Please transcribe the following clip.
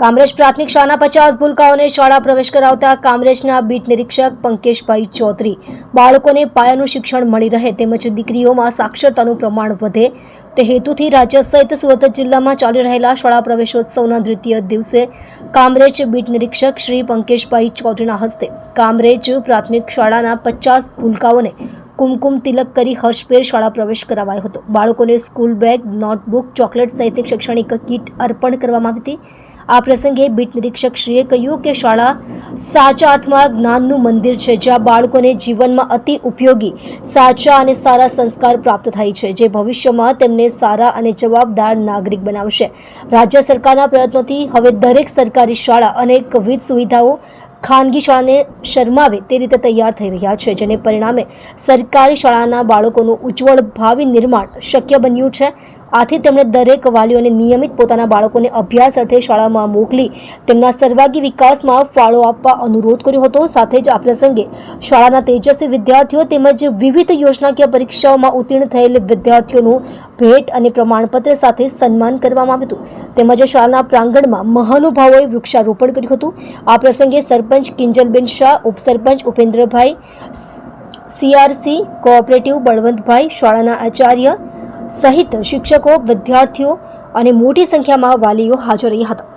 કામરેજ પ્રાથમિક શાળાના પચાસ ભૂલકાઓને શાળા પ્રવેશ કરાવતા કામરેજના બીટ નિરીક્ષક પંકેશભાઈ ચૌધરી. બાળકોને પાયાનું શિક્ષણ મળી રહે તેમજ દીકરીઓમાં સાક્ષરતાનું પ્રમાણ વધે તે હેતુથી રાજ્ય સહિત સુરત જિલ્લામાં ચાલી રહેલા શાળા પ્રવેશોત્સવના દ્વિતીય દિવસે કામરેજ બીટ નિરીક્ષક શ્રી પંકેશભાઈ ચૌધરીના હસ્તે કામરેજ પ્રાથમિક શાળાના પચાસ ભૂલકાઓને કુમકુમ તિલક કરી હર્ષભેર શાળા પ્રવેશ કરાવાયો હતો. બાળકોને સ્કૂલ બેગ, નોટબુક, ચોકલેટ સહિતની શૈક્ષણિક કીટ અર્પણ કરવામાં આવી હતી. આ પ્રસંગે બીટ નિરીક્ષકશ્રીએ કહ્યું કે શાળા સાચા અર્થમાં જ્ઞાનનું મંદિર છે, જ્યાં બાળકોને જીવનમાં અતિ ઉપયોગી, સાચા અને સારા સંસ્કાર પ્રાપ્ત થાય છે, જે ભવિષ્યમાં તેમને સારા અને જવાબદાર નાગરિક બનાવશે. રાજ્ય સરકારના પ્રયત્નોથી હવે દરેક સરકારી શાળા અનેકવિધ સુવિધાઓ ખાનગી શાળાને શરમાવે તે રીતે તૈયાર થઈ રહ્યા છે, જેને પરિણામે સરકારી શાળાના બાળકોનું ઉજ્જવળ ભાવિ નિર્માણ શક્ય બન્યું છે. આથી તેમણે દરેક વાલીઓને નિયમિત પોતાના બાળકોને અભ્યાસ અર્થે શાળામાં મોકલી તેમના સર્વાગી વિકાસમાં ફાળો આપવા અનુરોધ કર્યો હતો. સાથે જ આ પ્રસંગે શાળાના તેજસ્વી વિદ્યાર્થીઓ તેમજ વિવિધ યોજનાકીય પરીક્ષાઓમાં ઉત્તીર્ણ થયેલ વિદ્યાર્થીઓનું ભેટ અને પ્રમાણપત્ર સાથે સન્માન કરવામાં આવ્યું હતું. તેમજ શાળાના પ્રાંગણમાં મહાનુભાવોએ વૃક્ષારોપણ કર્યું હતું. આ પ્રસંગે સરપંચ કિંજલબેન શાહ, ઉપસરપંચ ઉપેન્દ્રભાઈ સીઆરસી, કોઓપરેટિવ બળવંતભાઈ, શાળાના આચાર્ય સહિત શિક્ષકો વિદ્યાર્થીઓ અને મોટી સંખ્યામાં વાલીઓ હાજર રહ્યા હતા.